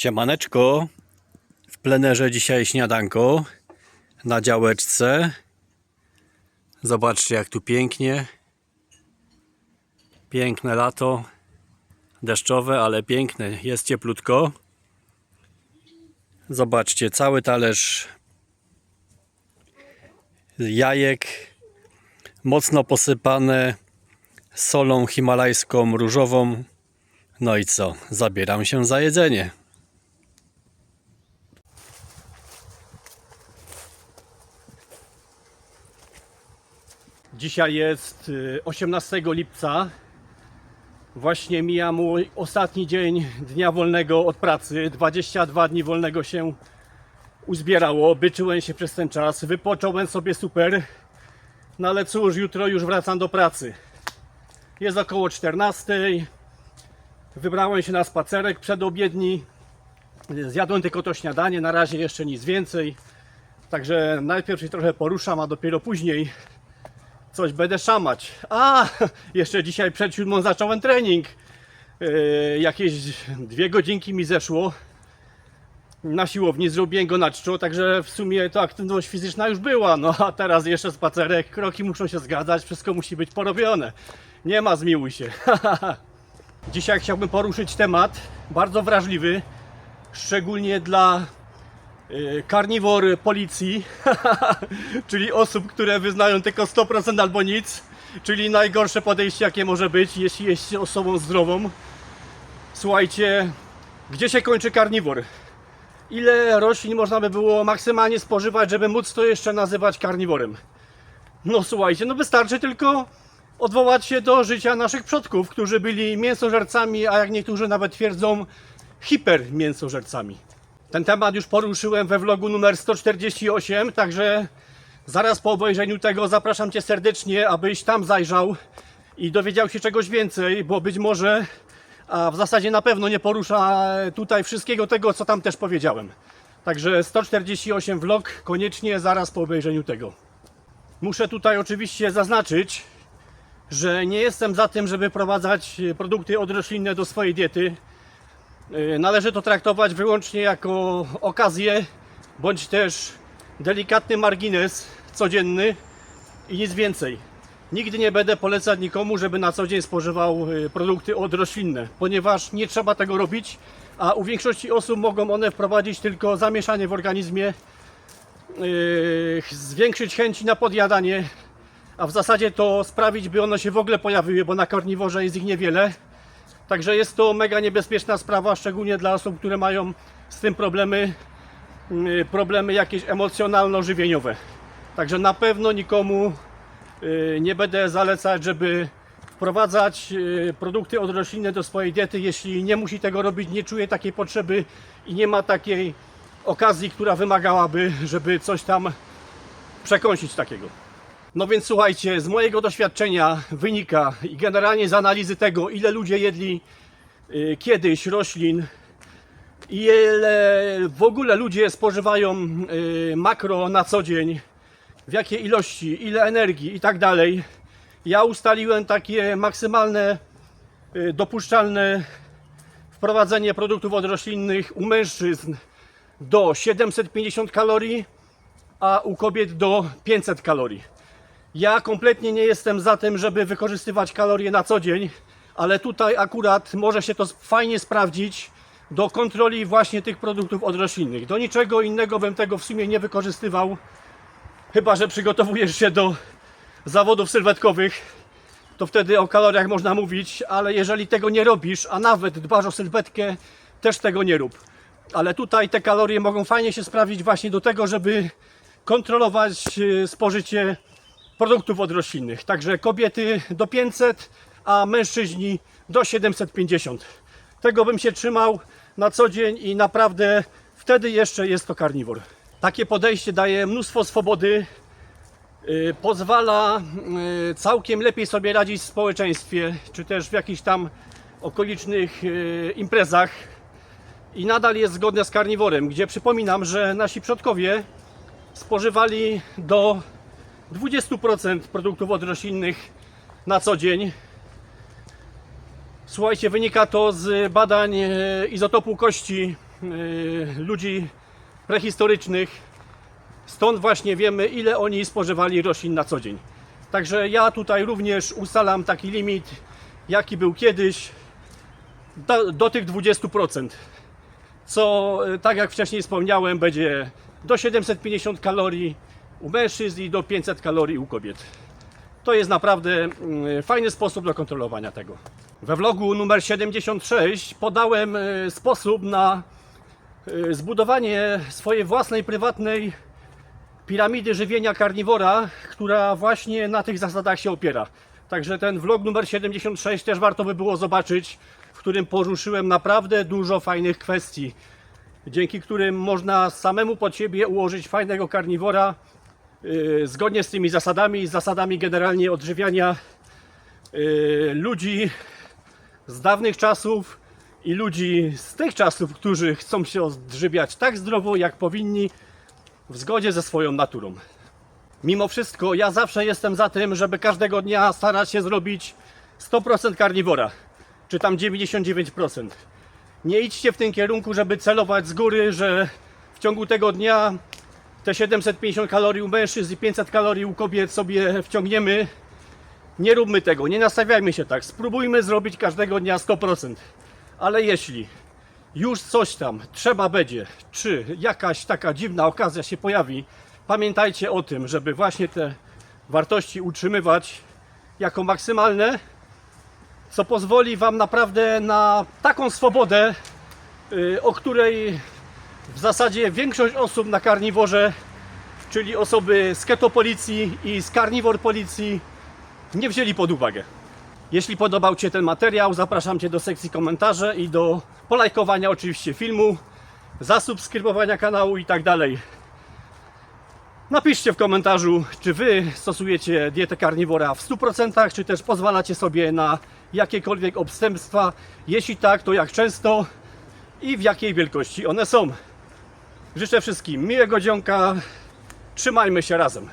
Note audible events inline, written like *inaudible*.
Siemaneczko, w plenerze dzisiaj śniadanko na działeczce. Zobaczcie jak tu pięknie. Piękne lato, deszczowe, ale piękne, jest cieplutko. Zobaczcie, cały talerz jajek, mocno posypane solą himalajską różową. No i co? Zabieram się za jedzenie. Dzisiaj jest y, 18 lipca. Właśnie mija mój ostatni dzień dnia wolnego od pracy. 22 dni wolnego się uzbierało. Byczyłem się przez ten czas. Wypocząłem sobie super. No ale cóż, jutro już wracam do pracy. Jest około 14. Wybrałem się na spacerek przedobiedni. Zjadłem tylko to śniadanie, na razie jeszcze nic więcej. Także najpierw się trochę poruszam, a dopiero później coś będę szamać. A, *laughs* jeszcze dzisiaj przed siódmą zacząłem trening. Yy, jakieś dwie godzinki mi zeszło. Na siłowni zrobiłem go na czczo, także w sumie to aktywność fizyczna już była. No a teraz jeszcze spacerek, kroki muszą się zgadzać, wszystko musi być porobione. Nie ma zmiłuj się. *laughs* Dzisiaj chciałbym poruszyć temat bardzo wrażliwy, szczególnie dla karniwor policji, *laughs* czyli osób, które wyznają tylko 100% albo nic, czyli najgorsze podejście jakie może być, jeśli jest osobą zdrową. Słuchajcie, gdzie się kończy karniwor? Ile roślin można by było maksymalnie spożywać, żeby móc to jeszcze nazywać karniworem? No słuchajcie, no wystarczy tylko odwołać się do życia naszych przodków, którzy byli mięsożercami, a jak niektórzy nawet twierdzą, hipermięsożercami. Ten temat już poruszyłem we vlogu numer 148, także zaraz po obejrzeniu tego zapraszam Cię serdecznie, abyś tam zajrzał i dowiedział się czegoś więcej, bo być może, a w zasadzie na pewno nie porusza tutaj wszystkiego tego, co tam też powiedziałem. Także 148 vlog koniecznie zaraz po obejrzeniu tego. Muszę tutaj oczywiście zaznaczyć, że nie jestem za tym, żeby wprowadzać produkty odroślinne do swojej diety. Yy, Należy to traktować wyłącznie jako okazję, bądź też delikatny margines codzienny i nic więcej. Nigdy nie będę polecać nikomu, żeby na co dzień spożywał yy, produkty odroślinne, ponieważ nie trzeba tego robić, a u większości osób mogą one wprowadzić tylko zamieszanie w organizmie, yy, zwiększyć chęci na podjadanie, a w zasadzie to sprawić, by one się w ogóle pojawiły, bo na karniworze jest ich niewiele. Także jest to mega niebezpieczna sprawa, szczególnie dla osób, które mają z tym problemy, yy, problemy jakieś emocjonalno-żywieniowe. Także na pewno nikomu yy, nie będę zalecać, żeby wprowadzać yy, produkty odroślinne do swojej diety, jeśli nie musi tego robić, nie czuje takiej potrzeby i nie ma takiej okazji, która wymagałaby, żeby coś tam przekąsić takiego. No więc słuchajcie, z mojego doświadczenia wynika i generalnie z analizy tego, ile ludzie jedli y, kiedyś roślin, ile w ogóle ludzie spożywają y, makro na co dzień, w jakiej ilości, ile energii i tak dalej. Ja ustaliłem takie maksymalne y, dopuszczalne wprowadzenie produktów odroślinnych u mężczyzn do 750 kalorii, a u kobiet do 500 kalorii. Ja kompletnie nie jestem za tym, żeby wykorzystywać kalorie na co dzień, ale tutaj akurat może się to fajnie sprawdzić do kontroli właśnie tych produktów odroślinnych. Do niczego innego bym tego w sumie nie wykorzystywał, chyba że przygotowujesz się do zawodów sylwetkowych, to wtedy o kaloriach można mówić, ale jeżeli tego nie robisz, a nawet dbasz o sylwetkę, też tego nie rób. Ale tutaj te kalorie mogą fajnie się sprawdzić właśnie do tego, żeby kontrolować e, spożycie produktów odroślinnych. Także kobiety do 500, a mężczyźni do 750. Tego bym się trzymał na co dzień i naprawdę wtedy jeszcze jest to karniwor. Takie podejście daje mnóstwo swobody, yy, pozwala yy, całkiem lepiej sobie radzić w społeczeństwie, czy też w jakichś tam okolicznych yy, imprezach i nadal jest zgodne z karniworem, gdzie przypominam, że nasi przodkowie spożywali do 20% produktów odroślinnych na co dzień. Słuchajcie, wynika to z badań e, izotopu kości y, ludzi prehistorycznych. Stąd właśnie wiemy, ile oni spożywali roślin na co dzień. Także ja tutaj również ustalam taki limit, jaki był kiedyś, do, do tych 20%. Co, y, tak jak wcześniej wspomniałem, będzie do 750 kalorii u mężczyzn i do 500 kalorii u kobiet. To jest naprawdę mm, fajny sposób do kontrolowania tego. We vlogu numer 76 podałem e, sposób na e, zbudowanie swojej własnej prywatnej piramidy żywienia karniwora, która właśnie na tych zasadach się opiera. Także ten vlog numer 76 też warto by było zobaczyć, w którym poruszyłem naprawdę dużo fajnych kwestii, dzięki którym można samemu pod siebie ułożyć fajnego karniwora zgodnie z tymi zasadami, zasadami generalnie odżywiania yy, ludzi z dawnych czasów i ludzi z tych czasów, którzy chcą się odżywiać tak zdrowo, jak powinni, w zgodzie ze swoją naturą. Mimo wszystko, ja zawsze jestem za tym, żeby każdego dnia starać się zrobić 100% karniwora, czy tam 99%. Nie idźcie w tym kierunku, żeby celować z góry, że w ciągu tego dnia te 750 kalorii u mężczyzn i 500 kalorii u kobiet sobie wciągniemy. Nie róbmy tego, nie nastawiajmy się tak. Spróbujmy zrobić każdego dnia 100%. Ale jeśli już coś tam trzeba będzie, czy jakaś taka dziwna okazja się pojawi, pamiętajcie o tym, żeby właśnie te wartości utrzymywać jako maksymalne, co pozwoli Wam naprawdę na taką swobodę, y, o której w zasadzie większość osób na karniworze, czyli osoby z keto policji i z karniwor policji, nie wzięli pod uwagę. Jeśli podobał Cię ten materiał, zapraszam Cię do sekcji komentarzy i do polajkowania oczywiście filmu, zasubskrybowania kanału i tak dalej. Napiszcie w komentarzu, czy Wy stosujecie dietę karniwora w 100%, czy też pozwalacie sobie na jakiekolwiek odstępstwa. Jeśli tak, to jak często i w jakiej wielkości one są. Życzę wszystkim miłego dzionka. Trzymajmy się razem.